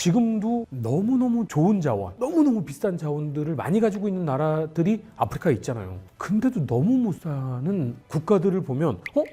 지금도 너무너무 좋은 자원, 너무너무 비싼 자원들을 많이 가지고 있는 나라들이 아프리카에 있잖아요. 근데도 너무 못 사는 국가들을 보면 어?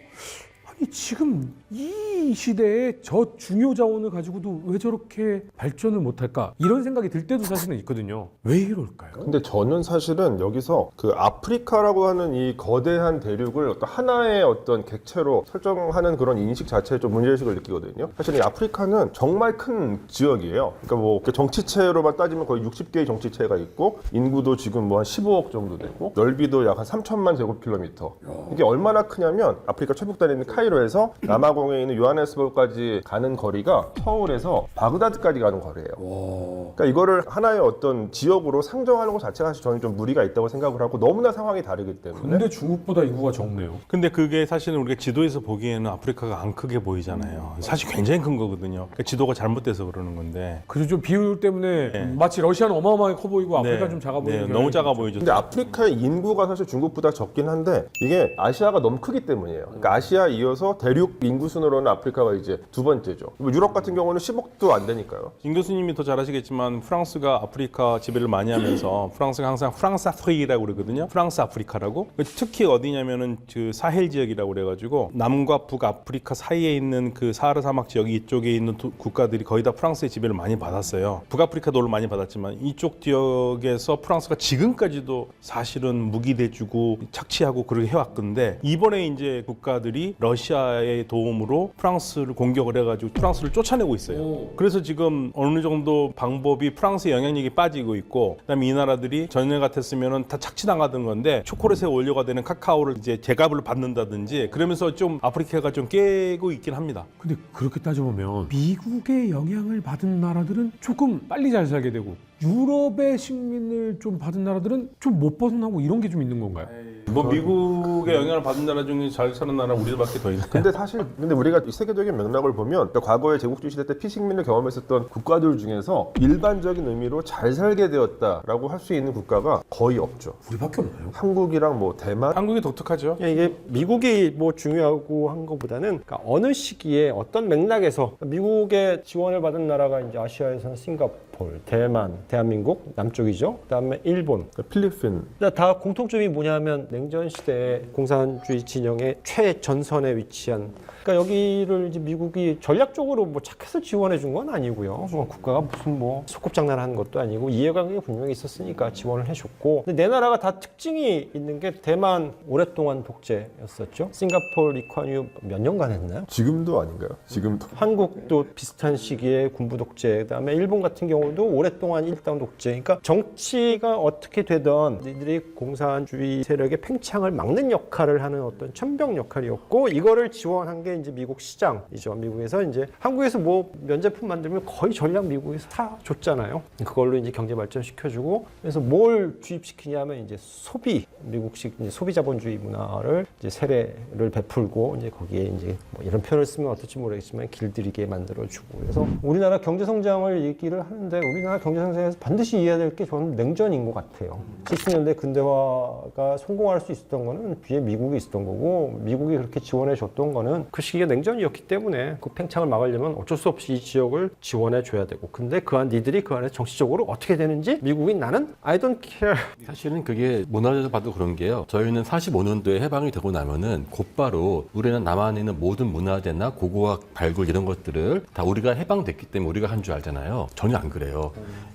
아니 지금 이 시대에 저 중요 자원을 가지고도 왜 저렇게 발전을 못할까 이런 생각이 들 때도 사실은 있거든요. 왜 이럴까요? 근데 저는 사실은 여기서 그 아프리카라고 하는 이 거대한 대륙을 어떤 하나의 어떤 객체로 설정하는 그런 인식 자체에 좀 문제의식을 느끼거든요. 사실 이 아프리카는 정말 큰 지역이에요. 그러니까 뭐 정치체로만 따지면 거의 60개의 정치체가 있고 인구도 지금 뭐 한 15억 정도 되고 넓이도 약 한 3천만 제곱킬로미터. 이게 얼마나 크냐면 아프리카 최북단에 있는 카이 로에서 남아공에 있는 요하네스버그까지 가는 거리가 서울에서 바그다드까지 가는 거리예요. 그러니까 이거를 하나의 어떤 지역으로 상정하는 것 자체가 사실 저는 좀 무리가 있다고 생각을 하고 너무나 상황이 다르기 때문에 근데 중국보다 인구가 적네요. 근데 그게 사실은 우리가 지도에서 보기에는 아프리카가 안 크게 보이잖아요. 사실 굉장히 큰 거거든요. 그러니까 지도가 잘못돼서 그러는 건데. 그래서 좀 비율 때문에 네. 마치 러시아는 어마어마하게 커 보이고 아프리카 네, 좀 작아 보이는 네, 너무 작아. 보이죠. 근데 아프리카의 인구가 사실 중국보다 적긴 한데 이게 아시아가 너무 크기 때문이에요. 그러니까 아시아 이어 서 대륙 인구 순으로는 아프리카가 이제 두 번째죠. 뭐 유럽 같은 경우는 10억도 안 되니까요. 임 교수님이 더 잘 아시겠지만 프랑스가 아프리카 지배를 많이 하면서 프랑스가 항상 프랑스 아프리라고 그러거든요. 프랑스 아프리카라고. 특히 어디냐면은 그 사헬 지역이라고 그래가지고 남과 북아프리카 사이에 있는 그 사하라 사막 지역 이쪽에 있는 도- 국가들이 거의 다 프랑스의 지배를 많이 받았어요. 북아프리카도 물론 많이 받았지만 이쪽 지역에서 프랑스가 지금까지도 사실은 무기 대주고 착취하고 그렇게 해왔건데 이번에 이제 국가들이 러시아 의 도움으로 프랑스를 공격을 해가지고 프랑스를 쫓아내고 있어요. 그래서 지금 어느 정도 방법이 프랑스의 영향력이 빠지고 있고 그다음에 이 나라들이 전에 같았으면은 다 착취당하던 건데 초콜릿에 원료가 되는 카카오를 이제 제값을 받는다든지 그러면서 좀 아프리카가 좀 깨고 있긴 합니다. 근데 그렇게 따져보면 미국의 영향을 받은 나라들은 조금 빨리 잘 살게 되고 유럽의 식민을 좀 받은 나라들은 좀 못 벗어나고 이런 게 좀 있는 건가요? 뭐 미국의 영향을 받은 나라 중에 잘 사는 나라 우리밖에 더 있네. 근데 사실 근데 우리가 이 세계적인 맥락을 보면 그러니까 과거에 제국주의 시대 때 피식민을 경험했었던 국가들 중에서 일반적인 의미로 잘 살게 되었다라고 할 수 있는 국가가 거의 없죠. 우리밖에 없나요? 한국이랑 뭐 대만 한국이 독특하죠. 예, 이게 미국이 뭐 중요하고 한 것보다는 그러니까 어느 시기에 어떤 맥락에서 미국의 지원을 받은 나라가 이제 아시아에서는 싱가 폴, 대만, 대한민국 남쪽이죠. 그다음에 일본. 그러니까 필리핀 근데 다 공통점이 뭐냐면 냉전 시대 공산주의 진영의 최전선에 위치한 그러니까 여기를 이제 미국이 전략적으로 뭐 착해서 지원해 준 건 아니고요. 뭐 국가가 무슨 뭐 소꿉장난하는 것도 아니고 이해관계가 분명히 있었으니까 지원을 해줬고 근데 네 나라가 다 특징이 있는 게 대만 오랫동안 독재였었죠. 싱가포르 리ኳ유 몇 년간 했나요? 지금도 아닌가요? 지금도 한국도 비슷한 시기에 군부 독재, 그다음에 일본 같은 경우 도 오랫동안 일당 독재. 그러니까 정치가 어떻게 되던 이들이 공산주의 세력의 팽창을 막는 역할을 하는 어떤 천병 역할이었고 이거를 지원한 게 이제 미국 시장이죠. 미국에서 이제 한국에서 뭐 면제품 만들면 거의 전략 미국에서 다 줬잖아요. 그걸로 이제 경제 발전 시켜주고 그래서 뭘 주입시키냐면 이제 소비 미국식 이제 소비 자본주의 문화를 이제 세례를 베풀고 이제 거기에 이제 뭐 이런 표현을 쓰면 어떨지 모르겠지만 길들이게 만들어주고 그래서 우리나라 경제 성장을 얘기를 하는데 우리나라 경제 성장에서 반드시 이해해야 될 게 저는 냉전인 것 같아요. 70년대 근대화가 성공할 수 있었던 거는 뒤에 미국이 있었던 거고 미국이 그렇게 지원해 줬던 거는 그 시기가 냉전이었기 때문에 그 팽창을 막으려면 어쩔 수 없이 이 지역을 지원해 줘야 되고 근데 그안 니들이 그 안에 정치적으로 어떻게 되는지 미국인 나는 I don't care 사실은 그게 문화재에서 봐도 그런 게요. 저희는 45년도에 해방이 되고 나면은 곧바로 우리는 남한에 있는 모든 문화재나 고고학 발굴 이런 것들을 다 우리가 해방됐기 때문에 우리가 한 줄 알잖아요. 전혀 안 그래요.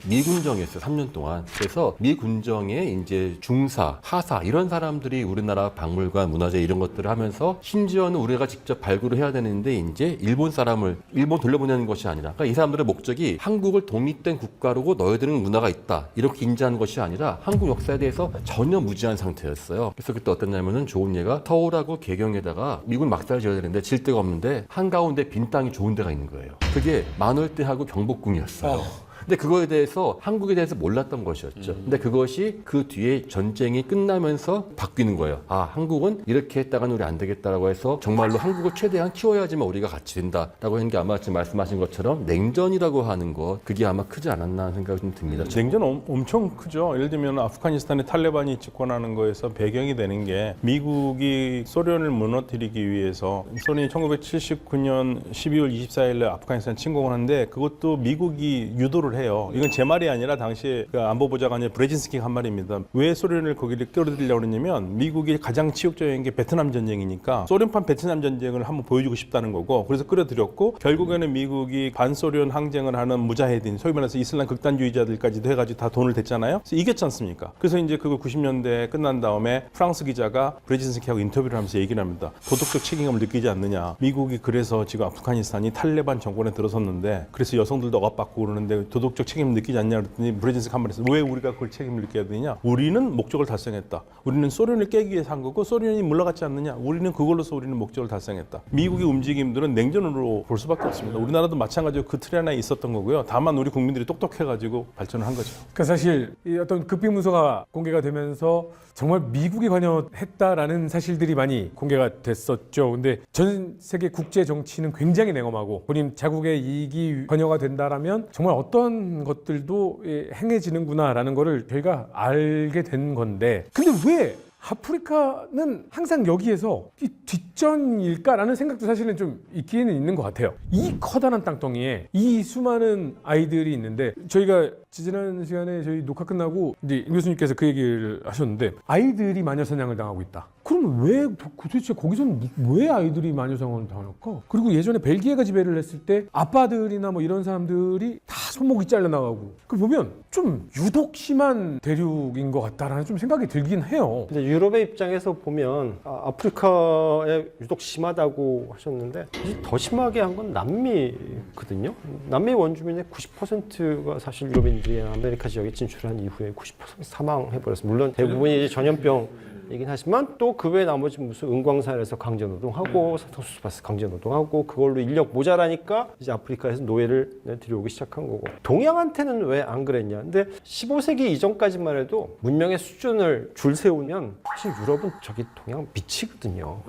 미군정이었어요. 3년 동안. 그래서 미군정의 이제 중사, 하사 이런 사람들이 우리나라 박물관, 문화재 이런 것들을 하면서 심지어는 우리가 직접 발굴을 해야 되는데 이제 일본 사람을 일본 돌려보내는 것이 아니라 그러니까 이 사람들의 목적이 한국을 독립된 국가로고 너희들은 문화가 있다 이렇게 인지하는 것이 아니라 한국 역사에 대해서 전혀 무지한 상태였어요. 그래서 그때 어땠냐면은 좋은 예가 서울하고 개경에다가 미군 막사를 지어야 되는데 질 데가 없는데 한가운데 빈 땅이 좋은 데가 있는 거예요. 그게 만월대하고 경복궁이었어요. 근데 그거에 대해서 한국에 대해서 몰랐던 것이었죠. 근데 그것이 그 뒤에 전쟁이 끝나면서 바뀌는 거예요. 아, 한국은 이렇게 했다가는 우리 안 되겠다라고 해서 정말로 한국을 최대한 키워야지만 우리가 같이 된다라고 하는 게 아마 지금 말씀하신 것처럼 냉전이라고 하는 것 그게 아마 크지 않았나 생각이 좀 듭니다. 냉전 엄- 엄청 크죠. 예를 들면 아프가니스탄에 탈레반이 집권하는 거에서 배경이 되는 게 미국이 소련을 무너뜨리기 위해서 소련이 1979년 12월 24일에 아프가니스탄 침공을 하는데 그것도 미국이 유도를 해요. 이건 제 말이 아니라 당시에 그 안보보좌관의 브레진스키가 한 말입니다. 왜 소련을 거기를 끌어들이려고 그러냐면 미국이 가장 치욕적인 게 베트남 전쟁이니까 소련판 베트남 전쟁을 한번 보여주고 싶다는 거고 그래서 끌어들였고 결국에는 미국이 반소련 항쟁을 하는 무자헤딘 소위 말해서 이슬람 극단주의자들까지도 해가지고 다 돈을 댔잖아요. 그래서 이겼지 않습니까? 그래서 이제 그거 90년대 끝난 다음에 프랑스 기자가 브레진스키하고 인터뷰를 하면서 얘기를 합니다. 도덕적 책임감을 느끼지 않느냐. 미국이 그래서 지금 아프가니스탄이 탈레반 정권에 들어섰는데 그래서 여성들도 억압받고 그러는데 도덕 적 책임을 느끼지 않냐 그랬더니 브레진스키 한 말에서 왜 우리가 그걸 책임을 느껴야 되냐? 우리는 목적을 달성했다. 우리는 소련을 깨기 위해서 한 거고 소련이 물러갔지 않느냐? 우리는 그걸로서 우리는 목적을 달성했다. 미국의 움직임들은 냉전으로 볼 수밖에 없습니다. 우리나라도 마찬가지로 그틀 안에 있었던 거고요. 다만 우리 국민들이 똑똑해가지고 발전을 한 거죠. 그러니까 사실 이 어떤 급비 문서가 공개가 되면서 정말 미국이 관여했다라는 사실들이 많이 공개가 됐었죠. 근데 전 세계 국제 정치는 굉장히 냉엄하고 본인 자국의 이익이 관여가 된다라면 정말 어떤 것들도 예, 행해지는구나라는 거를 저희가 알게 된 건데 근데 왜 아프리카는 항상 여기에서 이 뒷전일까라는 생각도 사실은 좀 있기는 있는 것 같아요. 이 커다란 땅덩이에 이 수많은 아이들이 있는데 저희가 지지난 시간에 저희 녹화 끝나고 이제 임 교수님께서 그 얘기를 하셨는데 아이들이 마녀 사냥을 당하고 있다. 그러면 왜 도- 도대체 거기서는 무- 왜 아이들이 마녀 사냥을 당할까? 그리고 예전에 벨기에가 지배를 했을 때 아빠들이나 뭐 이런 사람들이 다 손목이 잘려 나가고 그 보면 좀 유독 심한 대륙인 것 같다라는 좀 생각이 들긴 해요. 근데 유럽의 입장에서 보면 아, 아프리카에 유독 심하다고 하셨는데 더 심하게 한 건 남미거든요. 남미 원주민의 90%가 사실 유럽인들이 아메리카 지역에 진출한 이후에 90% 사망해버렸어요. 물론 대부분이 전염병 이긴 하지만 또 그 외 나머지 무슨 은광산에서 강제 노동하고 사탕수수밭에서 강제 노동하고 그걸로 인력 모자라니까 이제 아프리카에서 노예를 들여오기 시작한 거고. 동양한테는 왜 안 그랬냐? 근데 15세기 이전까지만 해도 문명의 수준을 줄 세우면 사실 유럽은 저기 동양 미치거든요.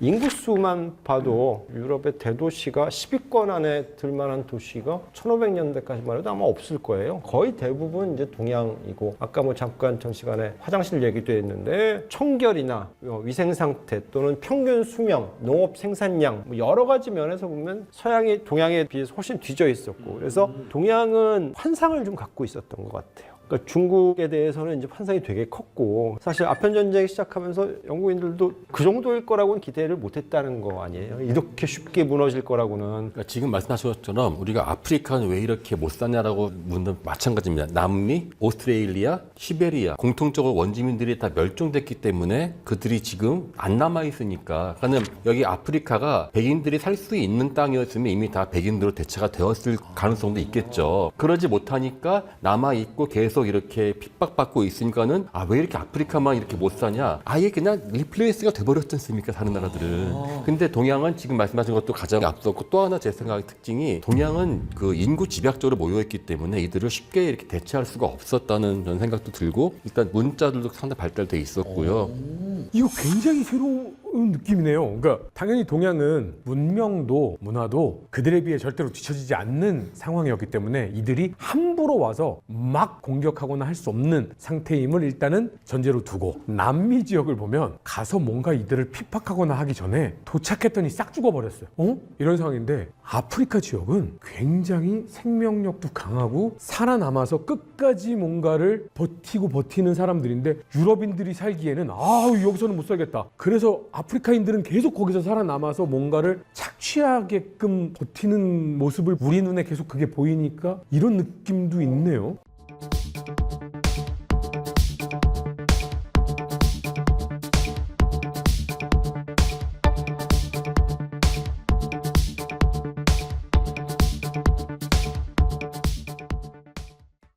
인구수만 봐도 유럽의 대도시가 10위권 안에 들만한 도시가 1500년대까지만 해도 아마 없을 거예요. 거의 대부분 이제 동양이고 아까 뭐 잠깐 전 시간에 화장실 얘기도 했는데 청결이나 어, 위생 상태 또는 평균 수명, 농업 생산량 뭐 여러 가지 면에서 보면 서양이 동양에 비해서 훨씬 뒤져 있었고 그래서 동양은 환상을 좀 갖고 있었던 것 같아요. 그러니까 중국에 대해서는 이제 환상이 되게 컸고 사실 아편 전쟁이 시작하면서 영국인들도 그 정도일 거라고는 기대를 못했다는 거 아니에요. 이렇게 쉽게 무너질 거라고는 그러니까 지금 말씀하신 것처럼 우리가 아프리카는 왜 이렇게 못 사냐라고 묻는 마찬가지입니다. 남미, 오스트레일리아, 시베리아 공통적으로 원주민들이 다 멸종됐기 때문에 그들이 지금 안 남아 있으니까. 그러니까 여기 아프리카가 백인들이 살 수 있는 땅이었으면 이미 다 백인들로 대체가 되었을 가능성도 있겠죠. 그러지 못하니까 남아 있고 계속 이렇게 핍박받고 있으니까는 아 왜 이렇게 아프리카만 이렇게 못 사냐? 아예 그냥 리플레이스가 돼버렸지 않습니까? 다른 나라들은. 근데 동양은 지금 말씀하신 것도 가장 앞섰고 또 하나 제 생각의 특징이 동양은 그 인구 집약적으로 모여있기 때문에 이들을 쉽게 이렇게 대체할 수가 없었다는 저는 생각도 들고 일단 문자들도 상당히 발달돼 있었고요. 이거 굉장히 새로운 느낌이네요. 그러니까 당연히 동양은 문명도 문화도 그들에 비해 절대로 뒤처지지 않는 상황이었기 때문에 이들이 함부로 와서 막 공격하거나 할 수 없는 상태임을 일단은 전제로 두고 남미 지역을 보면 가서 뭔가 이들을 핍박하거나 하기 전에 도착했더니 싹 죽어버렸어요. 어? 이런 상황인데 아프리카 지역은 굉장히 생명력도 강하고 살아남아서 끝까지 뭔가를 버티고 버티는 사람들인데 유럽인들이 살기에는 아 여기서는 못 살겠다. 그래서 아프리카인들은 계속 거기서 살아남아서 뭔가를 착취하게끔 버티는 모습을 우리 눈에 계속 그게 보이니까 이런 느낌도 있네요.